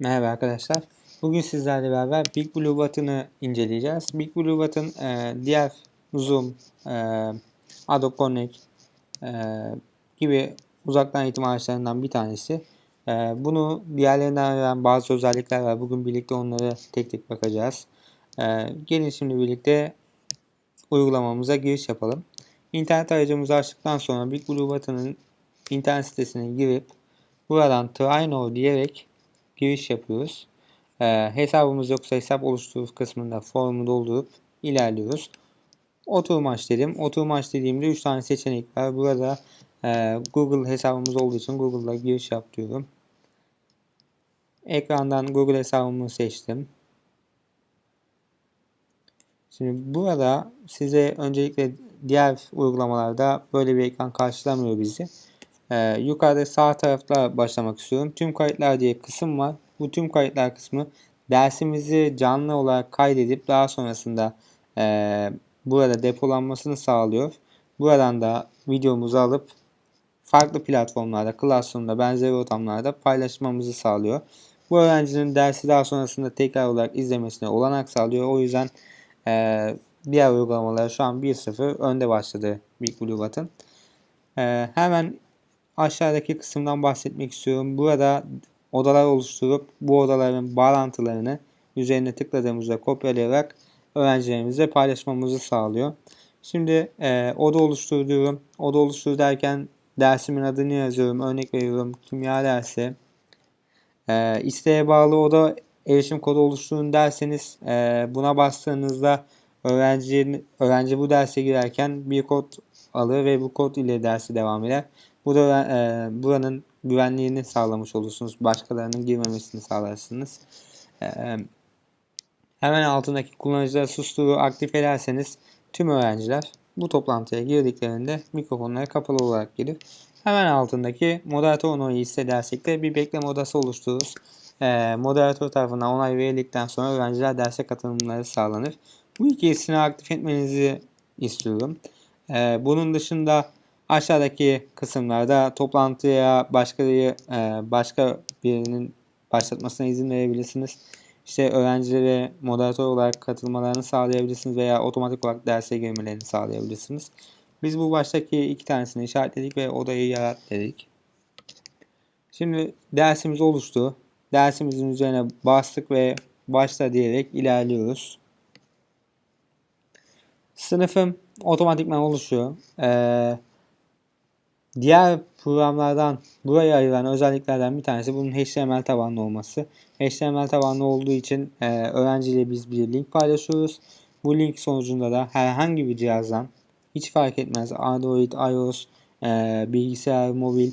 Merhaba arkadaşlar. Bugün sizlerle beraber Big Blue Button'ı inceleyeceğiz. Big Blue Button e, diğer Zoom, e, Adobe Connect e, gibi uzaktan eğitim araçlarından bir tanesi. E, bunu diğerlerinden ayıran bazı özellikler var. Bugün birlikte onları tek tek bakacağız. E, gelin şimdi birlikte uygulamamıza giriş yapalım. İnternet aracımızı açtıktan sonra Big Blue Button'ın internet sitesine girip buradan Try Now diyerek giriş yapıyoruz. Ee, hesabımız yoksa hesap oluşturur kısmında formu doldurup ilerliyoruz. Oturum aç dedim. Oturum aç dediğimde 3 tane seçenek var. Burada e, Google hesabımız olduğu için Google'da giriş yap diyorum. Ekrandan Google hesabımı seçtim. Şimdi burada size öncelikle diğer uygulamalarda böyle bir ekran karşılamıyor bizi. Ee, yukarıda sağ tarafta başlamak istiyorum. Tüm kayıtlar diye kısım var. Bu tüm kayıtlar kısmı dersimizi canlı olarak kaydedip daha sonrasında e, burada depolanmasını sağlıyor. Buradan da videomuzu alıp farklı platformlarda, Classroom'da, benzeri ortamlarda paylaşmamızı sağlıyor. Bu öğrencinin dersi daha sonrasında tekrar olarak izlemesine olanak sağlıyor. O yüzden e, diğer uygulamalar şu an 1-0 önde başladı Big Blue Button. E, hemen aşağıdaki kısımdan bahsetmek istiyorum. Burada odalar oluşturup bu odaların bağlantılarını üzerine tıkladığımızda kopyalayarak öğrencilerimize paylaşmamızı sağlıyor. Şimdi e, oda oluşturuyorum. Oda oluştur derken dersimin adını yazıyorum. Örnek veriyorum kimya dersi. E, isteğe bağlı oda erişim kodu oluşturun derseniz e, buna bastığınızda öğrenci, öğrenci bu derse girerken bir kod alır ve bu kod ile dersi devam eder. Bu da e, buranın güvenliğini sağlamış olursunuz. Başkalarının girmemesini sağlarsınız. E, hemen altındaki kullanıcıları susturu aktif ederseniz tüm öğrenciler bu toplantıya girdiklerinde mikrofonları kapalı olarak gelir. Hemen altındaki moderatör onayı hissedersek de bir bekleme odası oluştururuz. E, moderatör tarafından onay verildikten sonra öğrenciler derse katılımları sağlanır. Bu ikisini aktif etmenizi istiyorum. E, bunun dışında Aşağıdaki kısımlarda toplantıya başkaları e, başka birinin başlatmasına izin verebilirsiniz. İşte öğrencilere moderatör olarak katılmalarını sağlayabilirsiniz veya otomatik olarak derse girmelerini sağlayabilirsiniz. Biz bu baştaki iki tanesini işaretledik ve odayı yarat dedik. Şimdi dersimiz oluştu. Dersimizin üzerine bastık ve başla diyerek ilerliyoruz. Sınıfım otomatikman oluşuyor. Ee, Diğer programlardan burayı ayıran özelliklerden bir tanesi bunun HTML tabanlı olması. HTML tabanlı olduğu için e, öğrenciyle biz bir link paylaşıyoruz. Bu link sonucunda da herhangi bir cihazdan hiç fark etmez Android, iOS, e, bilgisayar, mobil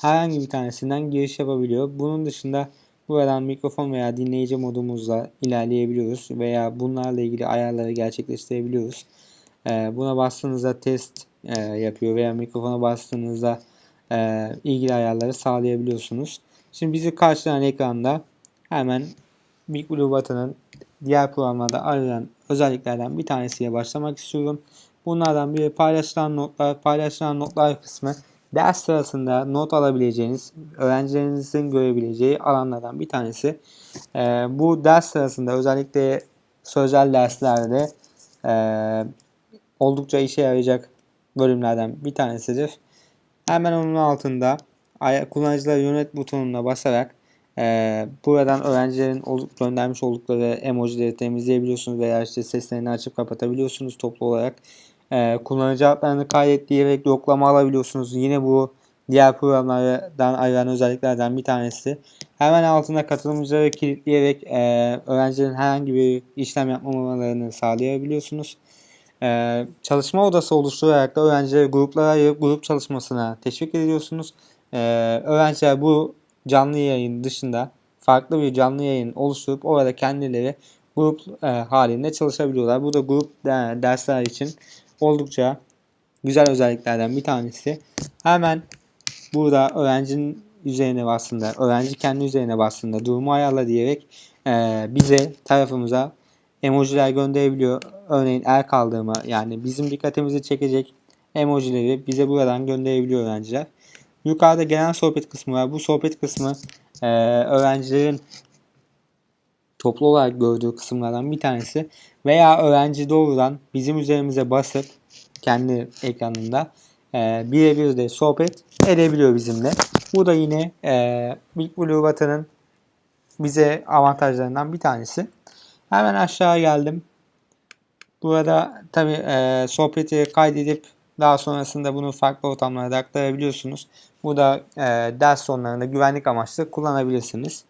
herhangi bir tanesinden giriş yapabiliyor. Bunun dışında buradan mikrofon veya dinleyici modumuzla ilerleyebiliyoruz veya bunlarla ilgili ayarları gerçekleştirebiliyoruz. E, buna bastığınızda test e, yapıyor veya mikrofona bastığınızda e, ilgili ayarları sağlayabiliyorsunuz. Şimdi bizi karşılayan ekranda hemen Big Blue Button'ın diğer programlarda arayan özelliklerden bir tanesiyle başlamak istiyorum. Bunlardan biri paylaşılan notlar. Paylaşılan notlar kısmı ders sırasında not alabileceğiniz, öğrencilerinizin görebileceği alanlardan bir tanesi. E, bu ders sırasında özellikle sözel derslerde e, oldukça işe yarayacak bölümlerden bir tanesidir. Hemen onun altında kullanıcılar yönet butonuna basarak e, buradan öğrencilerin göndermiş oldukları emojileri temizleyebiliyorsunuz veya işte seslerini açıp kapatabiliyorsunuz toplu olarak. E, kullanıcı adlarını kaydet diyerek yoklama alabiliyorsunuz. Yine bu diğer programlardan ayıran özelliklerden bir tanesi. Hemen altında katılımcıları kilitleyerek e, öğrencilerin herhangi bir işlem yapmamalarını sağlayabiliyorsunuz. Ee, çalışma odası oluşturarak da öğrencileri gruplara ayırıp grup çalışmasına teşvik ediyorsunuz. Ee, öğrenciler bu canlı yayın dışında farklı bir canlı yayın oluşturup orada kendileri grup e, halinde çalışabiliyorlar. Bu da grup de, dersler için oldukça güzel özelliklerden bir tanesi. Hemen burada öğrencinin üzerine bastığında, öğrenci kendi üzerine bastığında durumu ayarla diyerek e, bize tarafımıza emojiler gönderebiliyor. Örneğin el kaldırma yani bizim dikkatimizi çekecek emojileri bize buradan gönderebiliyor öğrenciler. Yukarıda gelen sohbet kısmı var. Bu sohbet kısmı e, öğrencilerin toplu olarak gördüğü kısımlardan bir tanesi veya öğrenci doğrudan bizim üzerimize basıp kendi ekranında e, birebir de sohbet edebiliyor bizimle. Bu da yine e, Big Blue Button'ın bize avantajlarından bir tanesi. Hemen aşağı geldim. Burada tabi e, sohbeti kaydedip daha sonrasında bunu farklı ortamlara da aktarabiliyorsunuz. Bu da e, ders sonlarında güvenlik amaçlı kullanabilirsiniz.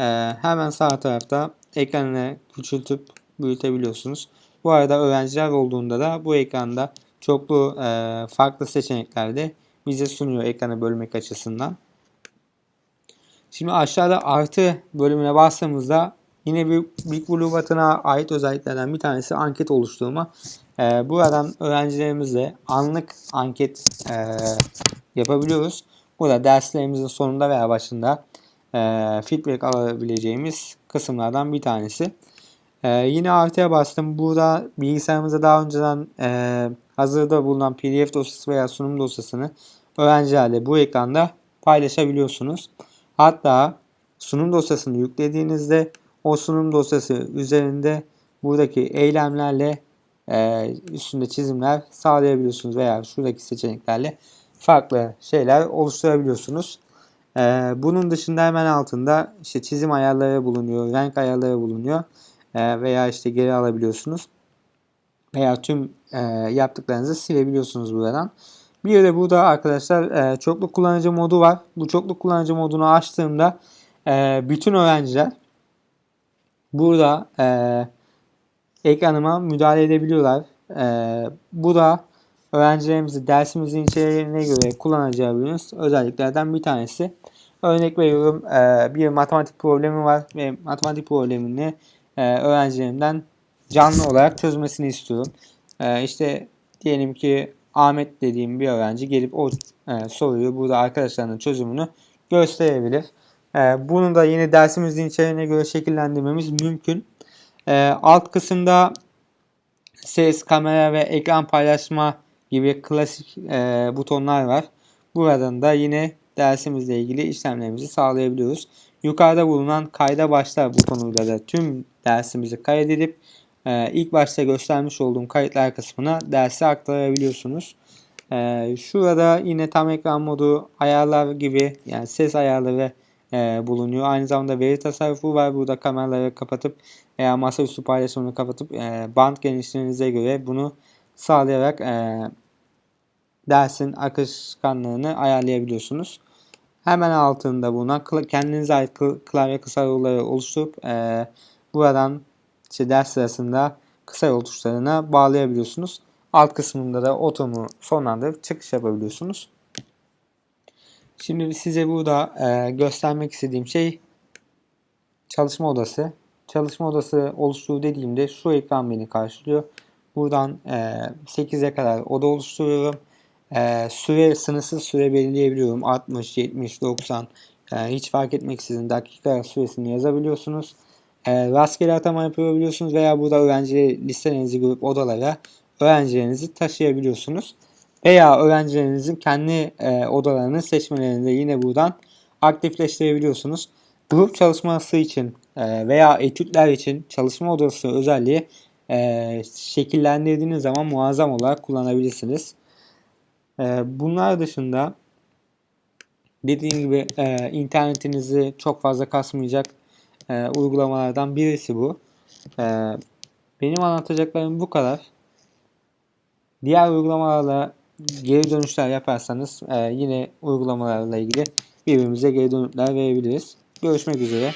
E, hemen sağ tarafta ekranını küçültüp büyütebiliyorsunuz. Bu arada öğrenciler olduğunda da bu ekranda çoklu e, farklı seçenekler de bize sunuyor ekranı bölmek açısından. Şimdi aşağıda artı bölümüne bastığımızda yine bir Big Blue Button'a ait özelliklerden bir tanesi anket oluşturma. Ee, buradan öğrencilerimizle anlık anket e, yapabiliyoruz. Burada derslerimizin sonunda veya başında e, feedback alabileceğimiz kısımlardan bir tanesi. E, yine artıya bastım. Burada bilgisayarımızda daha önceden e, hazırda bulunan PDF dosyası veya sunum dosyasını öğrencilerle bu ekranda paylaşabiliyorsunuz. Hatta sunum dosyasını yüklediğinizde o sunum dosyası üzerinde buradaki eylemlerle e, üstünde çizimler sağlayabiliyorsunuz veya şuradaki seçeneklerle farklı şeyler oluşturabiliyorsunuz. E, bunun dışında hemen altında işte çizim ayarları bulunuyor, renk ayarları bulunuyor e, veya işte geri alabiliyorsunuz veya tüm e, yaptıklarınızı silebiliyorsunuz buradan. Bir de burada arkadaşlar e, çoklu kullanıcı modu var. Bu çoklu kullanıcı modunu açtığımda e, bütün öğrenciler burada e, ekranıma müdahale edebiliyorlar. E, bu da öğrencilerimizi dersimizin içeriğine göre kullanacağımız özelliklerden bir tanesi. Örnek veriyorum e, bir matematik problemi var ve matematik problemini e, öğrencilerimden canlı olarak çözmesini istiyorum. E, işte diyelim ki Ahmet dediğim bir öğrenci gelip o e, soruyu burada arkadaşlarının çözümünü gösterebilir. E, bunu da yine dersimizin içeriğine göre şekillendirmemiz mümkün. E, alt kısımda ses, kamera ve ekran paylaşma gibi klasik e, butonlar var. Buradan da yine dersimizle ilgili işlemlerimizi sağlayabiliyoruz. Yukarıda bulunan kayda başla butonuyla da tüm dersimizi kaydedip e, ilk başta göstermiş olduğum kayıtlar kısmına dersi aktarabiliyorsunuz. E, şurada yine tam ekran modu ayarlar gibi yani ses ayarları e, bulunuyor. Aynı zamanda veri tasarrufu var. Burada kameraları kapatıp veya masaüstü paylaşımını kapatıp e, band genişliğinize göre bunu sağlayarak e, dersin akışkanlığını ayarlayabiliyorsunuz. Hemen altında bulunan kendinize ait klavye kısa yolları oluşturup e, buradan işte ders sırasında kısa yol tuşlarına bağlayabiliyorsunuz. Alt kısmında da otomu sonlandırıp çıkış yapabiliyorsunuz. Şimdi size burada e, göstermek istediğim şey çalışma odası. Çalışma odası oluştuğu dediğimde şu ekran beni karşılıyor. Buradan e, 8'e kadar oda oluşturuyorum. E, süre sınırsız süre belirleyebiliyorum. 60, 70, 90 yani hiç fark etmeksizin dakika süresini yazabiliyorsunuz. E, rastgele atama yapabiliyorsunuz veya burada öğrenci listelerinizi görüp odalara öğrencilerinizi taşıyabiliyorsunuz. Veya öğrencilerinizin kendi e, odalarını seçmelerini de yine buradan aktifleştirebiliyorsunuz. Grup çalışması için e, veya etütler için çalışma odası özelliği e, şekillendirdiğiniz zaman muazzam olarak kullanabilirsiniz. E, bunlar dışında dediğim gibi e, internetinizi çok fazla kasmayacak e, uygulamalardan birisi bu. E, benim anlatacaklarım bu kadar. Diğer uygulamalarla geri dönüşler yaparsanız e, yine uygulamalarla ilgili birbirimize geri dönütler verebiliriz. Görüşmek üzere.